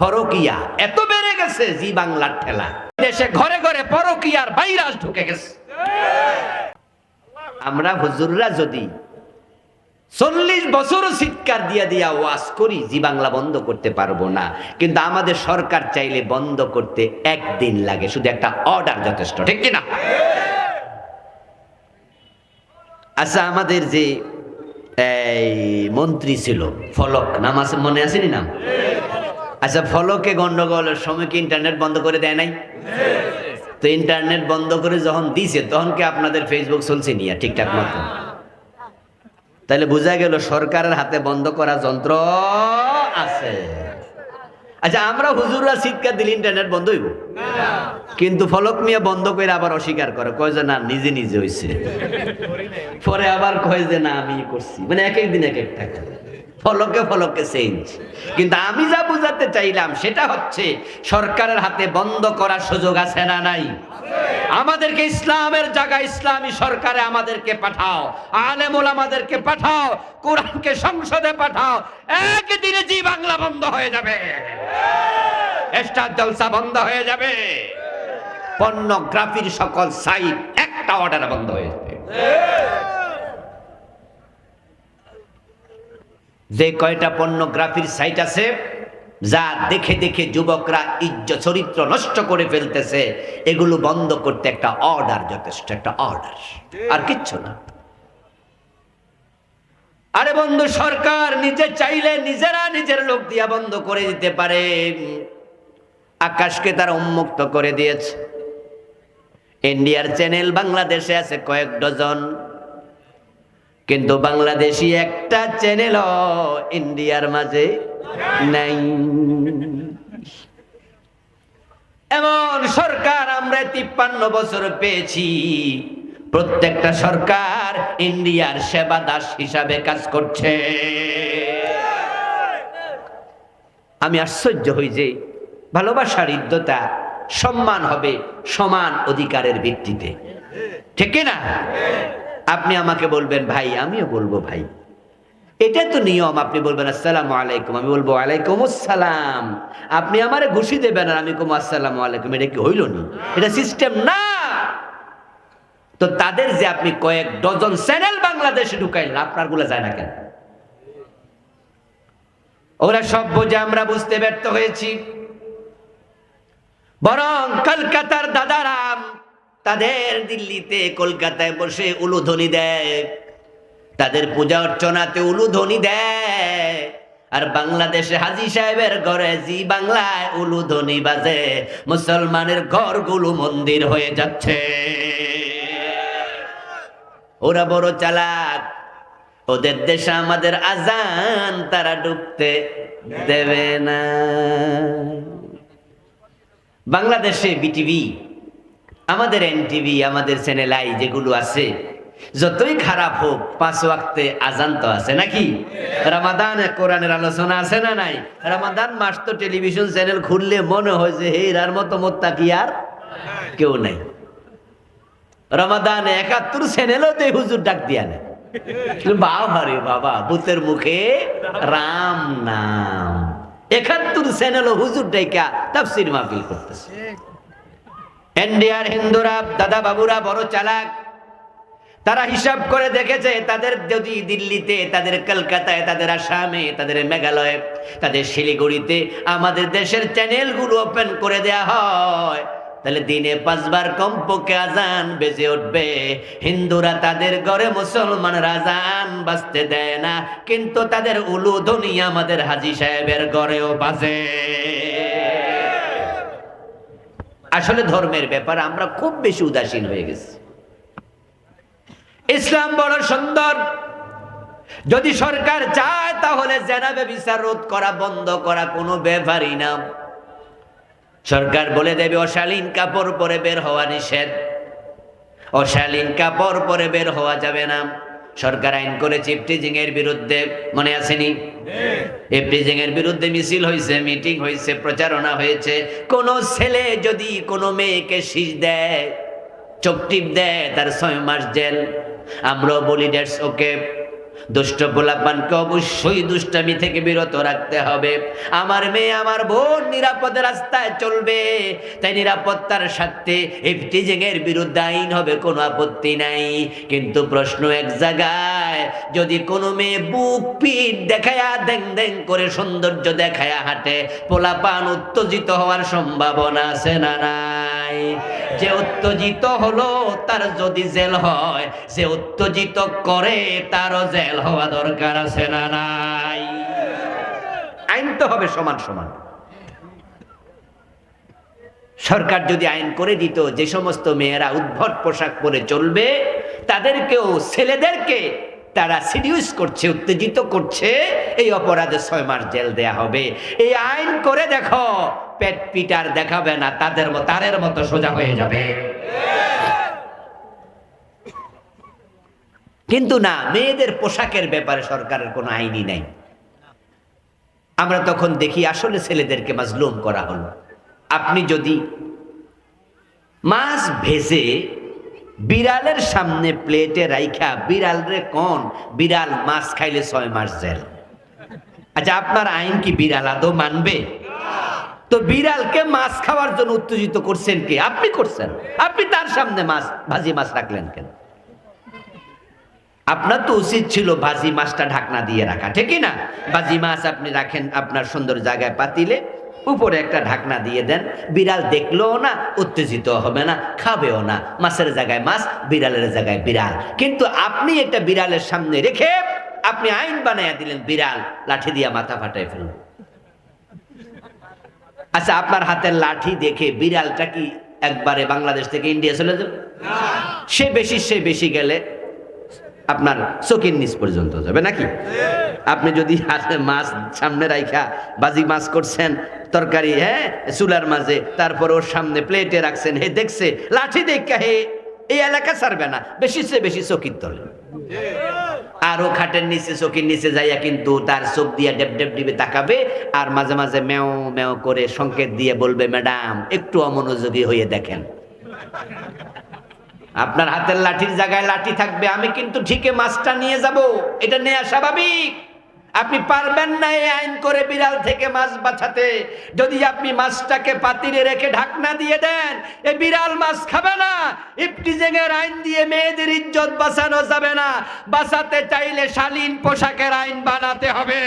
ফরকিয়া এত বেড়ে গেছে জি বাংলার ঠেলা। দেশে ঘরে ঘরে পরকিয়ার ভাইরাস ঢুকে গেছে। আমরা হুজুররা যদি চল্লিশ বছরও চিৎকার দিয়া দিয়া ওয়াজ করি, জি বাংলা বন্ধ করতে পারব না। কিন্তু আমাদের সরকার চাইলে বন্ধ করতে একদিন লাগে, শুধু একটা অর্ডার যথেষ্ট, ঠিক কিনা? আচ্ছা আমাদের যে, এই মন্ত্রী ছিল, ফলক, নাম আছে, মনে আসেনি নাম? আচ্ছা ফলকে গন্ডগোলের সময় কি ইন্টারনেট বন্ধ করে দেয় নাই? তো ইন্টারনেট বন্ধ করে যখন দিছে, তখন কি আপনাদের ফেসবুক চলছে নিয়ে, ঠিকঠাক মতো? তাহলে বোঝা গেল সরকারের হাতে বন্ধ করা যন্ত্র আছে। আচ্ছা আমরা হুজুররা শিক্ষা দিলে ইন্টারনেট বন্ধ হইব? কিন্তু ফলক মিয়া বন্ধ করে আবার অস্বীকার করে, কয় যে না, নিজে নিজে হইছে। পরে আবার কয় যে না, আমি করছি। মানে এক এক দিন এক এক টাকা। ফলকে ফলকে চেঞ্জ কিন্তু আমি যা বুঝাতে চাইলাম, সেটা হচ্ছে সরকারের হাতে বন্ধ করার সুযোগ আছে না নাই? আমাদেরকে ইসলামের জায়গায় ইসলামী সরকারে আমাদেরকে পাঠাও, আলেমুল আমাদেরকে পাঠাও, কোরআনকে সংসদে পাঠাও, একদিনে জি বাংলা বন্ধ হয়ে যাবে। স্টার জলসা বন্ধ হয়ে যাবে। পর্নোগ্রাফির সকল সাইট একটা অর্ডারে বন্ধ হয়ে যাবে। যে কয়টা পর্নোগ্রাফির সাইট আছে, যা দেখে দেখে যুবকরা ইজ্জ চরিত্র নষ্ট করে ফেলতেছে, এগুলো বন্ধ করতে একটা অর্ডার যথেষ্ট, একটা অর্ডার আর কিচ্ছু না। আরে বন্ধু, সরকার নিজে চাইলে নিজেরা নিজের লোক দিয়া বন্ধ করে দিতে পারে। আকাশকে তারা উন্মুক্ত করে দিয়েছে। ইন্ডিয়ার চ্যানেল বাংলাদেশে আছে কয়েক ডজন। কিন্তু বাংলাদেশি একটা চ্যানেল ইন্ডিয়ার মাঝে নাই। এমন সরকার আমরা তিপ্পান্ন বছর পেয়েছি। প্রত্যেকটা সরকার ইন্ডিয়ার সেবা দাস হিসাবে কাজ করছে। আমি আশ্চর্য হই যে ভালোবাসার ইদ্যতা সম্মান হবে সমান অধিকারের ভিত্তিতে। ঠিক না? আপনি আমাকে বলবেন, ভাই, আমিও বলব ভাই। এটা তো নিয়ম, আপনি বলবেন, আসসালামু আলাইকুম। আমি বলব ওয়ালাইকুম আসসালাম আপনি আমারে ঘুষি দেবেন আর আমি কম, আসসালামু আলাইকুম। এটা কি হইল নি? এটা সিস্টেম না! তো তাদের যে আপনি কয়েক ডজন চ্যানেল বাংলাদেশে ঢুকাইলেন আপনারগুলো যায় না কেন? ওরা সব বোঝে, আমরা বুঝতে ব্যর্থ হয়েছি। বরং কলকাতার দাদারাম তাদের দিল্লিতে, কলকাতায় বসে উলুধ্বনি দেয়। তাদের পূজা অর্চনাতে উলুধ্বনি দেয়। আর বাংলাদেশে হাজি সাহেবের ঘরে জি বাংলায় উলুধ্বনি বাজে। মুসলমানের ঘরগুলো মন্দির হয়ে যাচ্ছে। ওরা বড় চালাক। ওদের দেশে আমাদের আজান তারা ডুবতে দেবে না। বাংলাদেশে বিটিভি আমাদের এনটিভি, আমাদের চ্যানেল আই যেগুলো আছে, যতই খারাপ হোক, পাঁচ ওয়াক্তে আজান তো আছে নাকি? রামাদান, কোরআনের আলোচনা আছে না নাই? রামাদান মাস তো টেলিভিশন চ্যানেল খুললে মনে হয় যে হে এরার মতো মোত্তা কি আর কেউ নাই। রমাদান একাত্তর চ্যানেলও তো হুজুর ডাক দিয়া নেয় বাবা রে বাবা, ভূতের মুখে রাম নাম। একাত্তর চ্যানেল হুজুর ডাইকা তাফসির মাহফিল করতেছে। ইন্ডিয়ার হিন্দুরা, দাদা বাবুরা বড় চালাক। তারা হিসাব করে দেখেছে, তাদের যদি দিল্লিতে, তাদের কলকাতায়, তাদের আসামে, তাদের মেঘালয়ে, তাদের শিলিগুড়িতে আমাদের দেশের চ্যানেলগুলো ওপেন করে দেয়া হয়, তাহলে দিনে পাঁচবার কমপক্ষে আজান বেজে উঠবে। হিন্দুরা তাদের ঘরে মুসলমানরা আজান বাজতে দেয় না, কিন্তু তাদের উলুধ্বনি আমাদের হাজি সাহেবের ঘরেও বাজে। আসলে ধর্মের ব্যাপারে আমরা খুব বেশি উদাসীন হয়ে গেছি। ইসলাম বড় সুন্দর। যদি সরকার চায়, তাহলে জেনাবে বিচার রোধ করা, বন্ধ করা কোনো ব্যাপারই না। সরকার বলে দেবে, অশালীন কাপড় পরে বের হওয়া নিষেধ। অশালীন কাপড় পরে বের হওয়া যাবে না। সরকার আইন করেছে ইফটিজিং এর বিরুদ্ধে মনে আসেনি? ইফটিজিং এর বিরুদ্ধে মিছিল হয়েছে মিটিং হয়েছে প্রচারণা হয়েছে। কোন ছেলে যদি কোনো মেয়েকে শীষ দেয় চোখ টিপ দেয় তার ছয় মাস জেল। আমরাও বলি ডেটস ওকে দুষ্ট পোলাপানকে অবশ্যই দুষ্টামি থেকে বিরত রাখতে হবে। আমার মেয়ে আমার বোন নিরাপদে রাস্তায় চলবে, তাই নিরাপত্তার সাথে ইফটিজিং এর বিরুদ্ধে আইন হবে, কোনো আপত্তি নাই। কিন্তু প্রশ্ন এক জায়গায়, যদি কোনো মেয়ে বুক পিঠ দেখায়া দেং দেং করে সৌন্দর্য দেখায়া হাঁটে, পোলাপান উত্তেজিত হওয়ার সম্ভাবনা আছে না নাই? যে উত্তেজিত হলো তার যদি জেল হয়, যে উত্তেজিত করে তারও জেল হওয়া দরকার আছে না নাই? আইন তো হবে সমান সমান। সরকার যদি আইন করে দিত, যে সমস্ত মেয়েরা উদ্ভট পোশাক পরে চলবে, তাদেরকেও, ছেলেদেরকে তারা সিডিউস করছে, উত্তেজিত করছে, এই অপরাধে ছয় মাস জেল দেয়া হবে। এই আইন করে দেখো, পেট পিটার দেখাবে না, তাদের মতো তারের মতো সোজা হয়ে যাবে। কিন্তু না, মেয়েদের পোশাকের ব্যাপারে সরকারের কোনো আইনই নাই। আমরা তখন দেখি আসলে ছেলেদেরকে মাজলুম করা হলো। আপনি যদি মাছ ভেজে বিড়ালের সামনে প্লেটে রাইখা, বিড়াল রে কোন? বিড়াল মাছ খাইলে ছয় মাস জেল। আচ্ছা আপনার আইন কি বিড়াল আদৌ মানবে? তো বিড়ালকে মাছ খাওয়ার জন্য উত্তেজিত করছেন কি? আপনি করছেন। আপনি তার সামনে মাছ, ভাজি মাছ রাখলেন কেন? আপনার তো উচিত ছিল ভাজি মাছটা ঢাকনা দিয়ে রাখা, ঠিকই না? ভাজি মাছ আপনি রাখেন, আপনার সুন্দর জায়গায় পাতিলে উপরে একটা ঢাকনা দিয়ে দেন। বিড়াল দেখলেও না উত্তেজিত হবে না খাবেও না। মাছের জায়গায় মাছ বিড়ালের জায়গায় বিড়াল। কিন্তু আপনি এটা বিড়ালের সামনে রেখে আপনি আইন বানাইয়া দিলেন বিড়াল লাঠি দিয়া মাথা ফাটাই ফেললেন আচ্ছা আপনার হাতের লাঠি দেখে বিড়ালটা কি একবারে বাংলাদেশ থেকে ইন্ডিয়া চলে যাবে? সে বেশি সে বেশি গেলে আপনার চোখের নিচ পর্যন্ত যাবে নাকি? আপনি যদি হাতে মাছ সামনে রাইখা বাজি মাছ করছেন, তরকারি হ্যাঁ চুলার মাঝে, তারপর ওর সামনে প্লেটে রাখছেন, হে দেখছে, লাঠি দেখা হে, এই এলাকা ছাড়বে না, বেশি সে বেশি চকির তলে আরও খাটের নিচে, চকির নিচে যাইয়া কিন্তু তার চোখ দিয়ে ডেপ ডেপ ডিবে তাকাবে আর মাঝে মাঝে মেও মেও করে সংকেত দিয়ে বলবে, ম্যাডাম, একটু অমনোযোগী হয়ে দেখেন। আপনার হাতের লাঠির জায়গায় লাঠি থাকবে, আমি কিন্তু ঠিকই মাছটা নিয়ে যাব। এটা নেওয়া স্বাভাবিক। আপনি পারবেন না এই আইন করে বিড়াল থেকে মাছ বাঁচাতে। যদি আপনি মাছটাকে পাতিলে রেখে ঢাকনা দিয়ে দেন, এ বিড়াল মাছ খাবে না। ইফটিজেঙের আইন দিয়ে মেয়েদের ইজ্জত বাঁচানো যাবে না। বাঁচাতে চাইলে শালীন পোশাকের আইন বানাতে হবে।